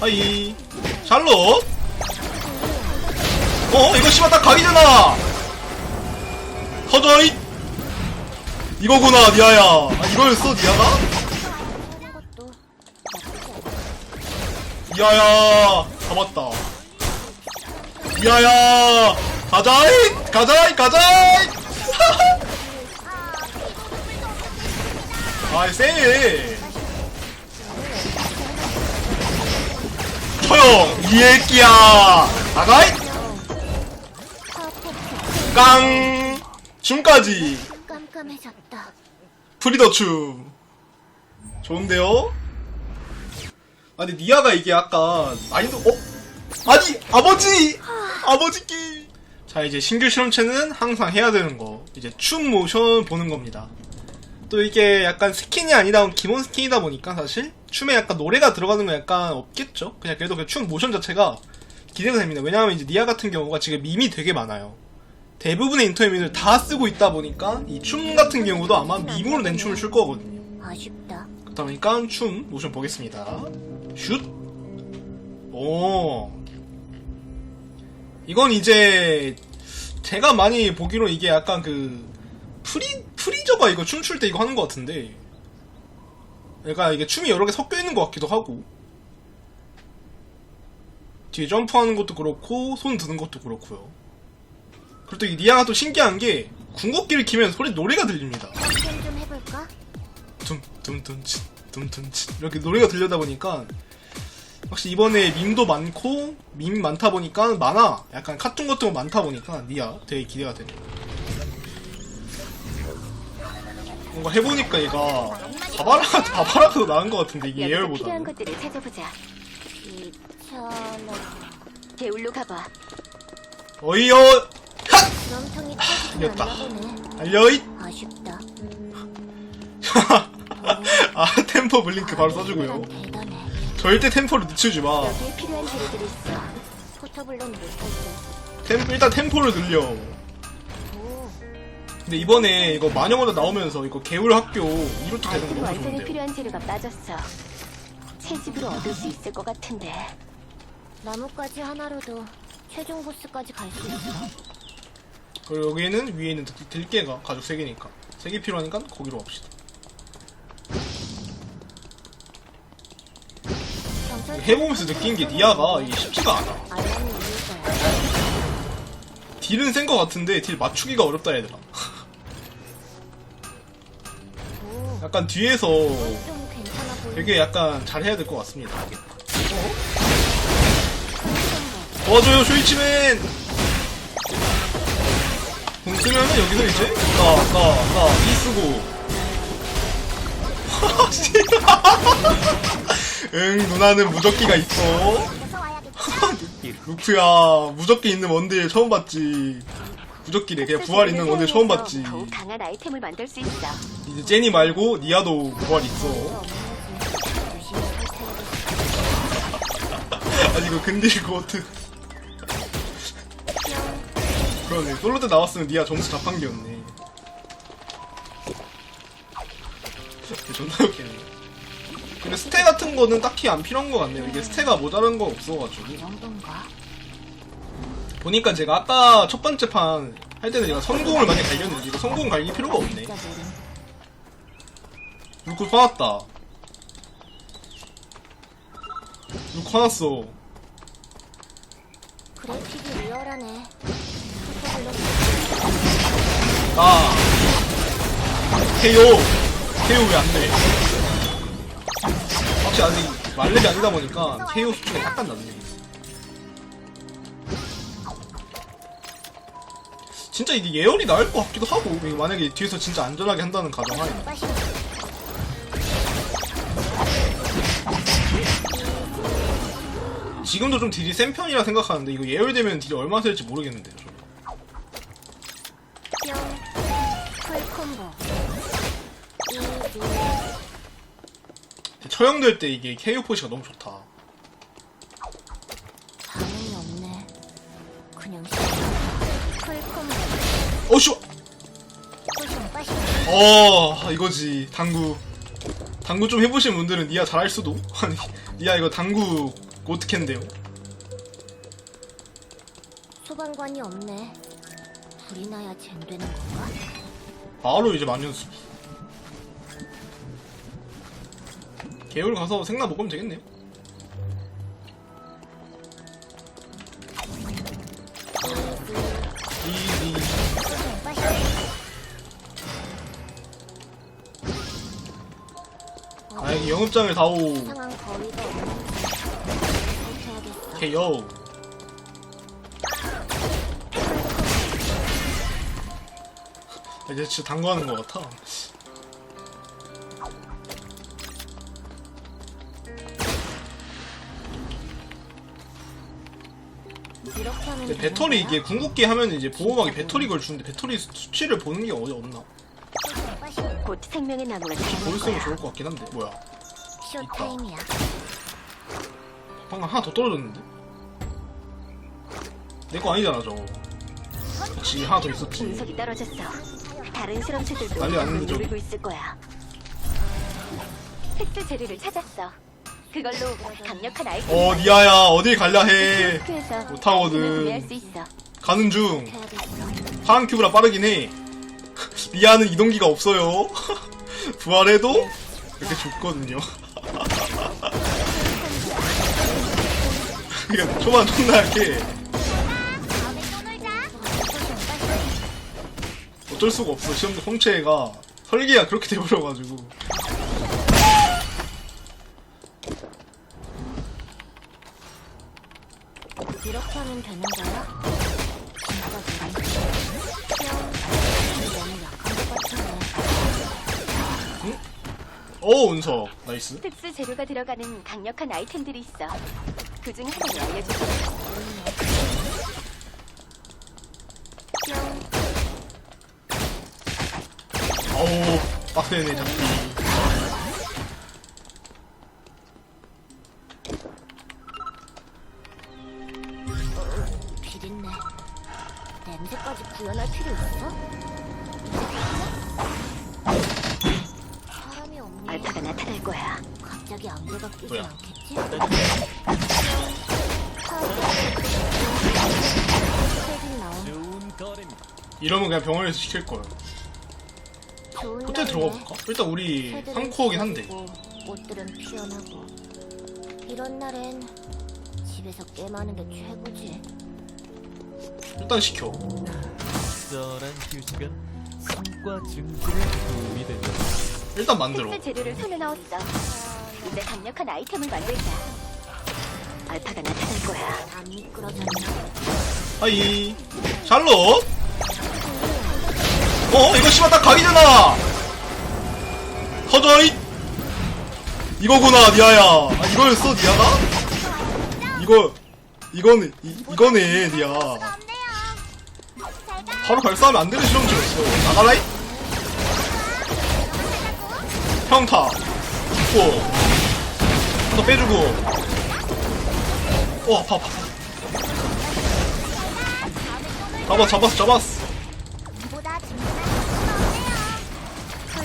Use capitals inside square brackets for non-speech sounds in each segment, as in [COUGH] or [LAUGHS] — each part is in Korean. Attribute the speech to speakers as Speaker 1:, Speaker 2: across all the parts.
Speaker 1: 하이. 샬롯. 어 이거 씨발 딱 각이잖아. 터져이 이거구나 니아야. 아 이거였어 니아가? 니아야 잡았다. 니아야 가자이 가자이 가자이 아이 쎄 처형 이 애끼야. 나가이. 깡. 춤까지.
Speaker 2: 깜깜해졌다.
Speaker 1: 프리더 춤. 좋은데요? 아니 니아가 이게 약간 난이도 어? 아니 아버지! 아버지끼 자 이제 신규 실험체는 항상 해야 되는 거. 이제 춤 모션 보는 겁니다 또 이게 약간 스킨이 아니다 기본 스킨이다 보니까 사실 춤에 약간 노래가 들어가는 건 약간 없겠죠 그냥 그래도 그 춤 모션 자체가 기대가 됩니다 왜냐하면 이제 니아 같은 경우가 지금 밈이 되게 많아요 대부분의 인터넷민을 다 쓰고 있다 보니까 이 춤 같은 경우도 아마 밈으로 낸 춤을 출 거거든요.
Speaker 2: 아쉽다.
Speaker 1: 그러다 보니까 춤 모션 보겠습니다. 슛. 오. 이건 이제 제가 많이 보기로 이게 약간 그 프리 프리저가 이거 춤출 때 이거 하는 것 같은데. 그러니까 이게 춤이 여러 개 섞여 있는 것 같기도 하고. 뒤에 점프하는 것도 그렇고 손 드는 것도 그렇고요. 그리고 또 이 니아가 또 신기한 게 궁극기를 키면 소리 노래가 들립니다.
Speaker 2: 좀 해볼까?
Speaker 1: 둠둠둠치 둠둠치 이렇게 노래가 들려다 보니까 확실히 이번에 밈도 많고 밈 많다 보니까 많아 약간 카툰 같은 거 많다 보니까 니아 되게 기대가 되네 뭔가 해보니까 얘가 바바라 바바라도 나은 것 같은데 이게
Speaker 3: 여기서 필요한
Speaker 1: 예열보다는
Speaker 3: 것들을 찾아보자.
Speaker 2: 이천원
Speaker 3: 게울로 가봐.
Speaker 1: 어이여 핫
Speaker 2: 드럼통이 터지진
Speaker 1: 이겼다.
Speaker 2: 않나 보네.
Speaker 1: 알려잇
Speaker 2: 아쉽다. [LAUGHS]
Speaker 1: 아 템포 블링크 바로 써주고요
Speaker 2: 대단해.
Speaker 1: 절대 템포를 늦추지 마
Speaker 3: 여기에 필요한 재료들이 있어.
Speaker 2: 포터블럭 못할 때.
Speaker 1: 템, 일단 템포를 늘려
Speaker 2: 오,
Speaker 1: 근데 이번에 이거 마녀모드 나오면서 이거 개울 학교 이것도 되는
Speaker 3: 아이템
Speaker 1: 거 너무
Speaker 3: 완성에
Speaker 1: 좋은데요
Speaker 3: 필요한 재료가 빠졌어. 새 집으로 얻을 수 있을 것 같은데.
Speaker 2: 나뭇가지 하나로도 최종 보스까지 갈 수 있어.
Speaker 1: 그리고 여기에는 위에 있는 들- 들깨가 가죽 3개니까 3개 필요하니까 거기로 갑시다
Speaker 2: 경찰
Speaker 1: 해보면서 느낀 게 니아가 이게 쉽지가 않아
Speaker 2: 알람이 울릴 거야.
Speaker 1: 딜은 센 거 같은데 딜 맞추기가 어렵다 얘들아 약간 뒤에서. 되게 약간 잘해야 될 것 같습니다. 도와줘요 쇼이치맨! 공 쓰면은 여기서 이제 나 나 나 이 쓰고. [LAUGHS] 응 누나는 무적기가 있어. [LAUGHS] 루프야 무적기 있는 원딜 처음 봤지 무적기래 그냥 부활 있는 원딜 처음 봤지
Speaker 3: 더욱 강한 아이템을 만들 수 있어.
Speaker 1: 이제 제니 말고 니아도 부활 있어. [LAUGHS] 아니 이거 근딜 고트 그러네 솔로 때 나왔으면 니아 점수 자판기였네 존나 웃기네 근데 스테 같은 거는 딱히 안 필요한 것 같네요 이게 스테가 모자란 거 없어가지고
Speaker 2: 이 정도인가?
Speaker 1: 보니까 제가 아까 첫 번째 판 할 때는 제가 성공을 많이 갈겼는데 이거 성공 갈길 필요가 없네. 루크 화났다. 루크 화났어.
Speaker 2: 그래픽이 리얼하네.
Speaker 1: 아. KO KO 왜 안돼? 확실히 아직 말렙이 아니다 보니까 KO 수치가 약간 낮네 진짜 이게 예열이 나을 것 같기도 하고 만약에 뒤에서 진짜 안전하게 한다는 가정하에. 지금도 좀 딜이 센 편이라 생각하는데 이거 예열되면 딜이 얼마나 될지 모르겠는데요 저는.
Speaker 2: 이지.
Speaker 1: 처형될 때 이게 KO 포시가 너무 좋다
Speaker 2: 빠시.
Speaker 1: 어 이거지 당구 당구 좀 해보신 분들은 니아 잘할 수도 [LAUGHS] 아니 니아 이거 당구 고트캔데요
Speaker 2: 소방관이 없네. 불이 나야 젠 되는 건가?
Speaker 1: 바로 이제 만년수 개울 가서 생나 먹으면 되겠네요 아 여기 영업장을 다오
Speaker 2: 상한 거리가 없는지 살펴야겠어.
Speaker 1: 개요 이제 진짜 당구하는 것 같아
Speaker 2: 이렇게 하면
Speaker 1: 근데
Speaker 2: 되는
Speaker 1: 배터리
Speaker 2: 거야?
Speaker 1: 이게 궁극기 하면 이제 보호막에 배터리 걸 주는데 배터리 수치를 보는 게 어디 없나?
Speaker 3: 곧 생명의 나무가
Speaker 1: 보였으면
Speaker 3: 거야.
Speaker 1: 좋을 것 같긴 한데 뭐야
Speaker 2: 쇼타임이야.
Speaker 1: 방금 하나 더 떨어졌는데? 내 거 아니잖아 저거 그치 하나 더 있었지
Speaker 3: 운석이 떨어졌어. 다른 실험체들도
Speaker 1: 난리 났는데, 저거.
Speaker 3: 노리고 있을 거야. 텍스 재료를 찾았어. 그걸로 강력한 아이템.
Speaker 1: 어 니아야 어딜 갈라 해 못하거든.
Speaker 3: 아이템을 구매할 수 있어.
Speaker 1: 가는 중. 파란 큐브라 빠르긴 해 니아는 이동기가 없어요. [LAUGHS] 부활해도 이렇게 죽거든요. [LAUGHS] 그냥 초반 존나 할게. 어쩔 수가 없어. 시험 성체가 설계가 그렇게 돼버려가지고.
Speaker 2: 이렇게 하면 되는 거야?
Speaker 1: 어 운석 나이스
Speaker 3: 특수 재료가 들어가는 강력한 아이템들이 있어. 그중 하나를 알려줄게.
Speaker 1: 어우 빡세네 잡기
Speaker 2: 비린내. 냄새까지 구현할 필요 있어?
Speaker 3: 알파가 나타날 거야.
Speaker 2: 갑자기 안개가
Speaker 1: 뭐야?
Speaker 2: 않겠지?
Speaker 1: 이러면 그냥 병원에서 시킬
Speaker 2: 좋은
Speaker 1: 호텔
Speaker 2: 날이네.
Speaker 1: 들어가 볼까? 일단 우리
Speaker 2: 새들은
Speaker 1: 상코어긴 한데
Speaker 2: 꽃들은 피어나고 이런 날엔 집에서 게임하는 게 최고지
Speaker 1: 일단 시켜
Speaker 4: 썰한 휴식은 성과 증진에 도움이 된다.
Speaker 1: 일단 만들어.
Speaker 3: 특수 재료를 손에 넣었어. 이제 강력한 아이템을 만들자. 알파가 나타날 거야.
Speaker 2: 안 미끄러졌나
Speaker 1: 하이. 샬롯. 어 이거 씨발 딱 각이잖아. 터져이. 이거구나 니아야. 아 이거였어 니아가? 이거 이거는 이, 이거네 니아. 바로 발사하면 안 되는 실험체였어. 나가라이 평타 죽고 한 더 빼주고. 어 아파 아파. 잡았 잡았어 잡았어.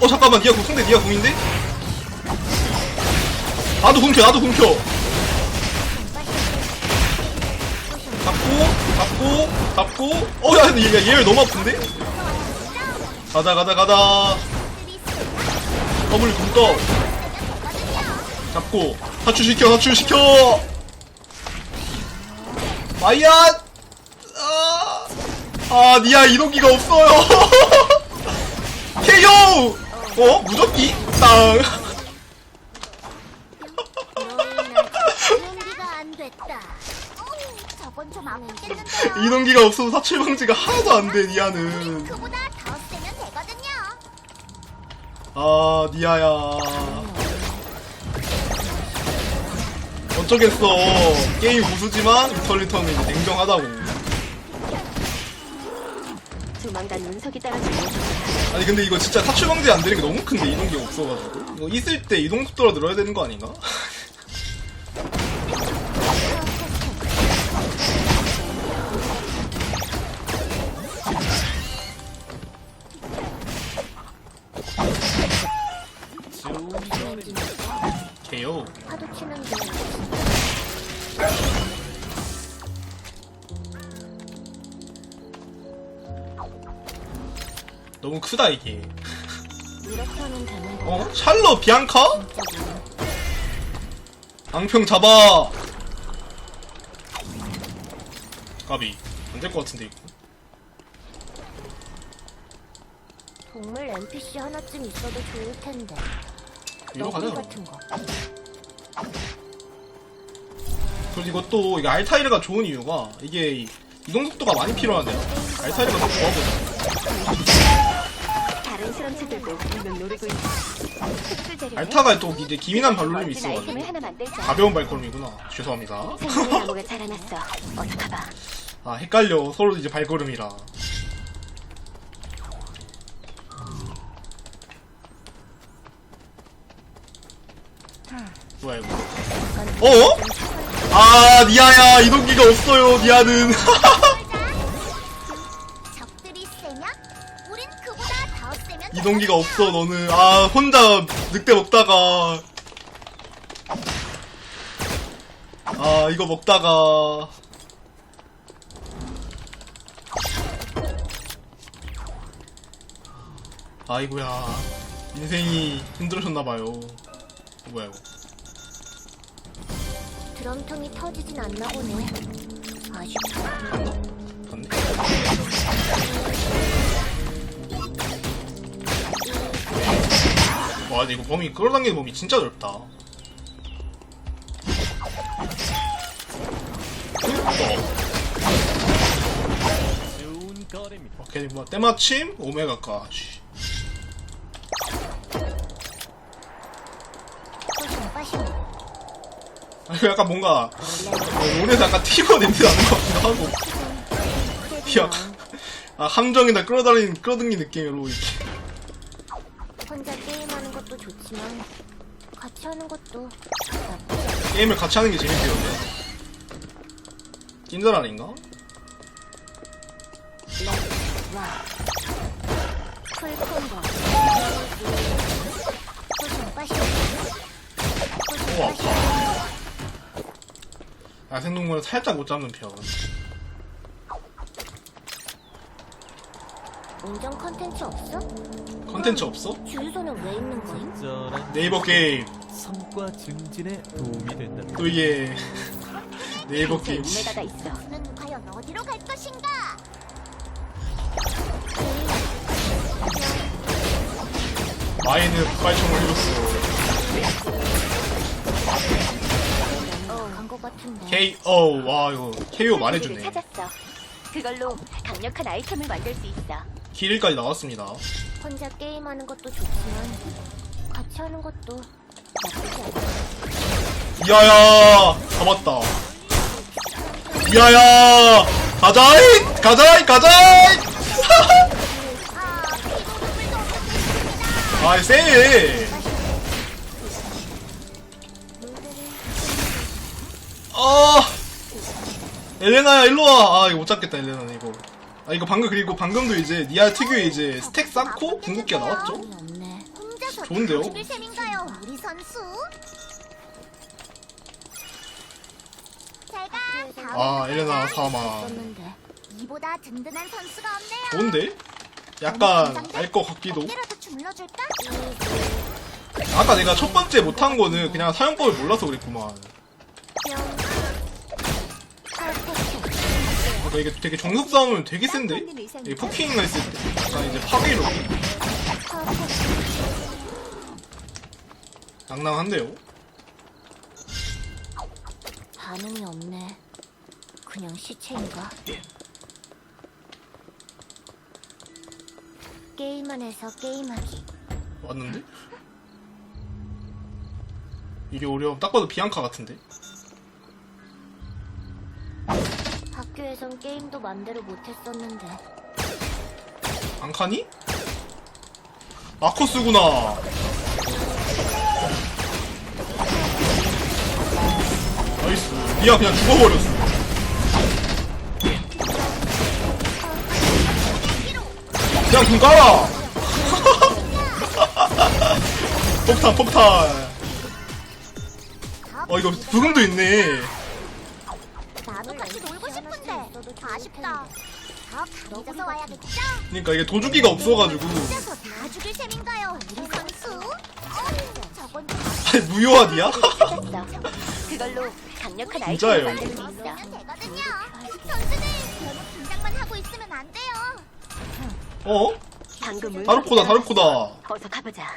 Speaker 1: 어 잠깐만 니가 궁인데 니가 궁인데? 나도 궁켜 나도 궁켜. 잡고 잡고 잡고. 어야 얘가 얘를 너무 아픈데? 가다 가다 가다 더블 궁떠 잡고 탈출시켜 탈출시켜! 마이야 아, 아 니아 이동기가 없어요! [LAUGHS] KO 어? 무적기? 땅! [LAUGHS] 이동기가 없어서 사출 방지가 하나도 안돼 니아는 아 니아야 어쩌겠어 게임 고수지만 이제 냉정하다고
Speaker 3: 조만간 운석이.
Speaker 1: 아니 근데 이거 진짜 사출 방지 안 되는 게 너무 큰데 이동기가 없어가지고 이거 있을 때 이동 속도가 늘어야 되는 거 아닌가?
Speaker 4: 제요. 파도 치는 게.
Speaker 1: 너무 크다 이게. 어? 샬롯 비앙카? 앙평 잡아. 까비 안 될 것 같은데 이거.
Speaker 2: 동물 NPC 하나쯤 있어도 좋을 텐데.
Speaker 1: 이거 가자
Speaker 2: 같은 거.
Speaker 1: 그리고 이것도 이게 알타이르가 좋은 이유가 이게 이- 이동 속도가 많이 필요하네요 알타이르가 더 좋아보여
Speaker 3: 다른 실험체들도 분명 노리고 있어. 특수 재료에
Speaker 1: 알타가 또 이제 기민한
Speaker 3: 멋진 아이템을
Speaker 1: 있어가지고
Speaker 3: 하나 만들자.
Speaker 1: 가벼운 발걸음이구나 죄송합니다
Speaker 3: 생명의 나무가 [LAUGHS] 자라났어. 어서 가봐.
Speaker 1: 아 헷갈려 서로 이제 발걸음이라 뭐야 이거 어? 아 니아야 이동기가 없어요 니아는. [LAUGHS] 이동기가 없어 너는. 아 혼자 늑대 먹다가. 아 이거 먹다가. 아이고야. 인생이 힘들으셨나봐요. 뭐야 이거
Speaker 2: 드럼통이 터지진 않나 보네. 아쉽다.
Speaker 1: 와 근데 이거 범위 끌어당기는 범위 진짜 넓다 어. 오케이 뭐 때마침 오메가까지. 아 이거 약간 뭔가 어, 오늘도 약간 티거 냄새 나는 것 같기도 하고 약간 아 함정이나 끌어다니는 끌어당긴 느낌으로 이렇게
Speaker 2: 혼자 게임하는 것도 좋지만 같이 하는 것도 나쁘지 않아.
Speaker 1: 게임을 같이 하는 게 재밌대요 찐들 아닌가?
Speaker 2: 와. 풀콤보. 빠심 빠심. 빠심
Speaker 1: 우와.
Speaker 2: 빠심.
Speaker 1: 야생동물은 살짝 못 잡는 편
Speaker 2: 운전 컨텐츠 없어?
Speaker 1: 컨텐츠 없어?
Speaker 2: 주유소는 왜 있는 거임?
Speaker 4: 적절한
Speaker 1: 네이버 게임
Speaker 4: 성과 증진에 도움이 된다.
Speaker 1: 또 이게 [LAUGHS] 네이버 게임
Speaker 3: 오메가가 있어.
Speaker 2: 는 과연 어디로 갈 것인가?
Speaker 1: 마이는 폭발총을 해줬어
Speaker 2: 어,
Speaker 1: KO 와 이거 KO 말해주네
Speaker 3: 찾았어. 그걸로 강력한 아이템을 만들 수 있어.
Speaker 1: 길일까지 나왔습니다
Speaker 2: 혼자 게임하는 것도 좋지만 같이 하는 것도 나쁘지 않아.
Speaker 1: 이야야 잡았다 이야야 가자이 가자이 가자이 아이 쎄 아 엘레나야 일로와 아 이거 못 잡겠다 엘레나 이거 아 이거 방금 그리고 방금도 이제 니아 특유의 이제 스택 쌓고 궁극기가 나왔죠 좋은데요?
Speaker 2: 죽일 셈인가요? 우리 선수? 제가
Speaker 1: 아 엘레나 사마
Speaker 2: 있었는데 이보다 든든한 선수가 없네요.
Speaker 1: 좋은데? 약간 알 것 같기도
Speaker 2: 주물러줄까?
Speaker 1: 아까 내가 첫 번째 못한 거는 그냥 사용법을 몰라서 그랬구만 그 러니까 이게 되게 정석 싸움은 되게 센데? 이게 포킹을 했을 때 약간 이제 파괴로 낭낭한데요?
Speaker 2: 반응이 없네. 그냥 시체인가? 게임 안에서 게임하기.
Speaker 1: 왔는데? 이게 오히려 딱 봐도 비앙카 같은데?
Speaker 2: 학교에선 게임도 맘대로 못했었는데.
Speaker 1: 앙카니? 마커스구나. 나이스. 니가 그냥 죽어버렸어. 그냥 궁 깔아. [LAUGHS] 폭탄 폭탄. 어 이거 부금도 있네
Speaker 2: 나도 같이 놀고 싶은데 아쉽다. 더 강해져서 와야겠죠?
Speaker 1: 그러니까 이게 도주기가 없어가지고
Speaker 2: 혼자서 다 죽일 셈인가요, 우리 선수? 어우, 저건 좀
Speaker 1: 아니?
Speaker 3: 됐어. [LAUGHS] 그걸로 강력한
Speaker 1: 진짜예요,
Speaker 3: 아이템을 수 있어.
Speaker 2: 되거든요. 선수들 너무 긴장만 하고 있으면 안 돼요.
Speaker 1: 어?
Speaker 3: 방금 문
Speaker 1: 다르코다 다르코다
Speaker 3: 어서 가보자.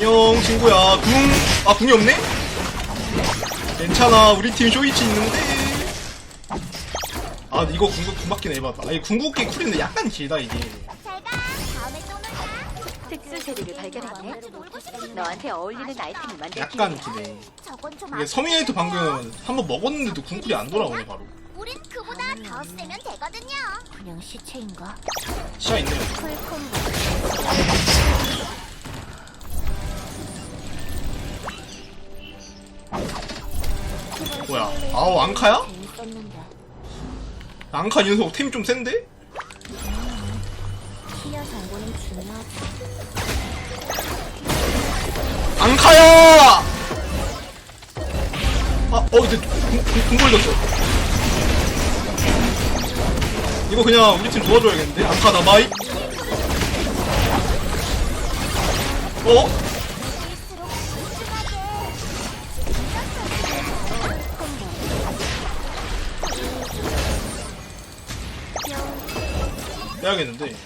Speaker 1: 안녕 친구야 궁? 아 궁이 없네? 괜찮아 우리 팀 쇼이치 있는데 아 이거 궁극 궁밖에 해봤다 아니 궁극기 쿨인데 약간 길다 이게.
Speaker 3: 특수
Speaker 2: 놀고 싶은데.
Speaker 3: 너한테 어울리는 아이템을 만들
Speaker 1: 약간
Speaker 3: 기회야.
Speaker 1: 기네 이게 서미에이트 방금 한 번 먹었는데도 궁쿨이 안 돌아오네 바로
Speaker 2: 우린 그보다 더 세면 되거든요. 그냥 시체인가?
Speaker 1: 시야 있네요
Speaker 2: 풀콤보.
Speaker 1: 뭐야 아우 앙카야? 앙카 이 녀석 템이 좀 센데? 앙카야! 아, 어, 궁, 궁 걸렸어. 이거 그냥 우리 팀 도와줘야겠는데? 앙카 나바이? 어? 빼야겠는데.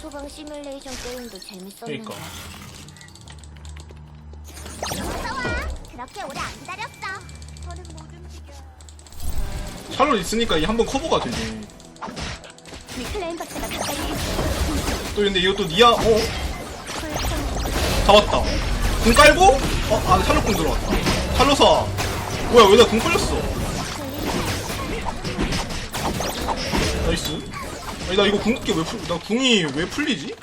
Speaker 2: 소방 시뮬레이션 게임도 재밌었는데.
Speaker 1: 그니까.
Speaker 2: 무서워. 그렇게 오래 안 기다렸어. 저는 못 움직여.
Speaker 1: 샬롯 있으니까 이 한 번 커버가 되지.
Speaker 3: 미클라인 박사가 가까이 있어.
Speaker 1: 또 근데 이것도 니아, 어? 잡았다. 궁 깔고? 어, 아, 샬롯 궁 들어왔다. 샬롯아. 뭐야, 왜 나 궁 걸렸어? 나이스. 아니, 나 이거 궁극기 왜 풀, 나 궁이 왜 풀리지?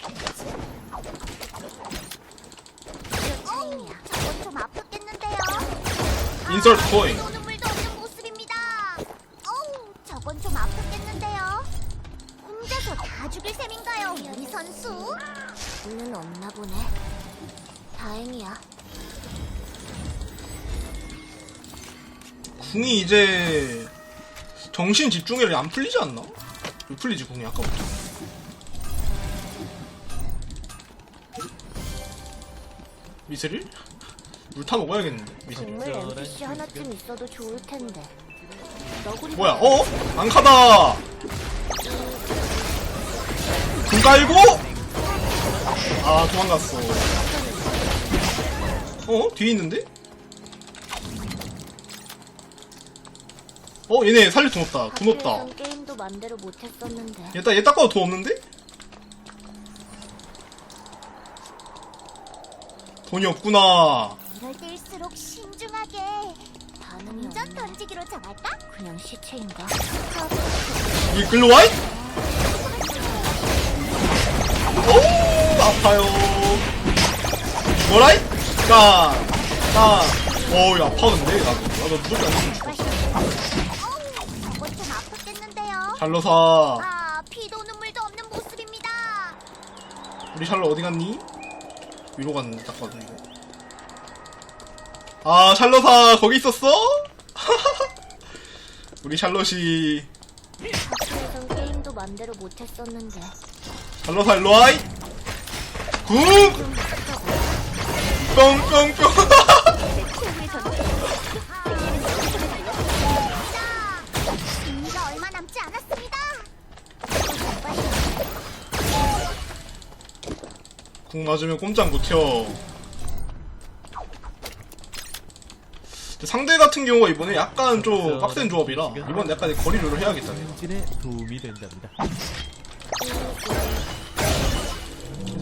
Speaker 2: 좀 아프겠는데요.
Speaker 1: 인서트 코인.
Speaker 2: 아, 눈물도 없는 모습입니다. 어우, 저건 좀 아프겠는데요. 혼자서 다 죽일 셈인가요, 우리 선수? 는 없나 보네. 다행이야.
Speaker 1: 궁이 이제 정신 집중력이 안 풀리지 않나? 왜 풀리지 궁이 아까부터? 미스릴? 물 타 먹어야겠는데 미스릴.
Speaker 2: 동물 NPC 하나쯤 있어도 좋을 텐데. 너구리
Speaker 1: 뭐야? 어? 앙카다. 궁 깔고? 아 도망갔어. 어? 뒤에 있는데? 어 얘네 살릴 돈 없다. 돈 없다.
Speaker 2: 학교에선 게임도 맘대로 못했었는데.
Speaker 1: 얘 딱, 얘 닦아도 돈 없는데? 돈이 없구나.
Speaker 2: 이럴 때일수록 신중하게. 반응이 완전 던지기로 정할까? 그냥 시체인가?
Speaker 1: 이 글로와이? 오, 아파요. 뭐라이? 까, 까. 어우, 아파는데? 나도, 나도 무조건 안 죽어. 샬롯아,
Speaker 2: 아, 피도 눈물도 없는 모습입니다.
Speaker 1: 우리 샬롯 어디 갔니? 위로 갔는데, 딱 봐도 이거. 아, 샬롯아, 거기 있었어? [LAUGHS] 우리 샬롯이,
Speaker 2: 학교에선 게임도 맘대로 못했었는데.
Speaker 1: 샬롯아, 일로와이! 굿! 뿅뿅뿅!
Speaker 3: 최후의 전투.
Speaker 2: 승리가 얼마 남지 않았습니다.
Speaker 1: 궁 맞으면 꼼짝 못해요. 상대 같은 경우가 이번에 약간 좀 빡센 조합이라 이번 약간 거리를 해야겠다. 내가.
Speaker 4: 도움이 된답니다.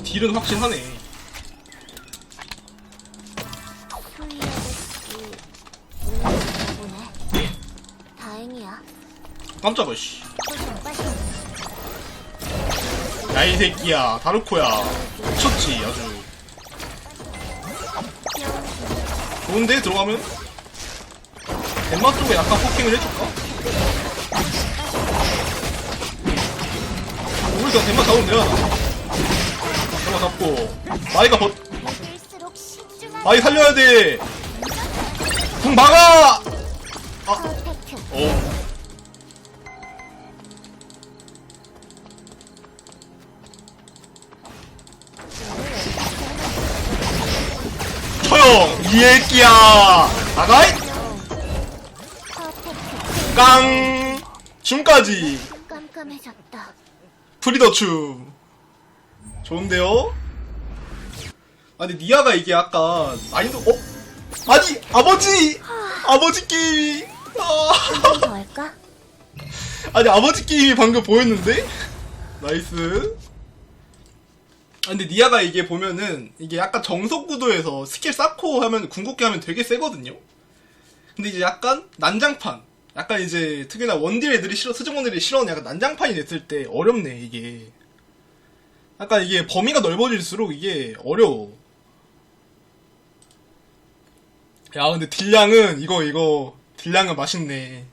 Speaker 1: 딜은 확실하네.
Speaker 2: 다행이야.
Speaker 1: 깜짝아 씨. 야 이 새끼야 다르코야. 미쳤지 아주. 좋은데 들어가면 덴마 쪽에 약간 포킹을 해줄까? 우리가 대만 잡으면 되잖아. 대만 잡고. 나이가 버, 나이 살려야 돼! 궁 막아!
Speaker 2: 퍼펙트.
Speaker 1: 어. 이 애끼야! 나가이! 깡! 춤까지!
Speaker 2: 깜깜해졌다.
Speaker 1: 프리더 춤. 좋은데요? 아니, 니아가 이게 약간, 난이도, 어? 아니, 아버지! 아버지 게임이! 아.
Speaker 2: 한번더 할까?
Speaker 1: 아니 아버지 게임이 방금 보였는데? 나이스 아 근데 니아가 이게 보면은 이게 약간 정석 구도에서 스킬 쌓고 하면 궁극기 하면 되게 세거든요? 근데 이제 약간 난장판. 약간 이제 특히나 원딜 애들이 싫어 수정원들이 싫어하는 약간 난장판이 됐을 때 어렵네 이게. 약간 이게 범위가 넓어질수록 이게 어려워. 야 근데 딜량은 이거 이거. 딜량은 맛있네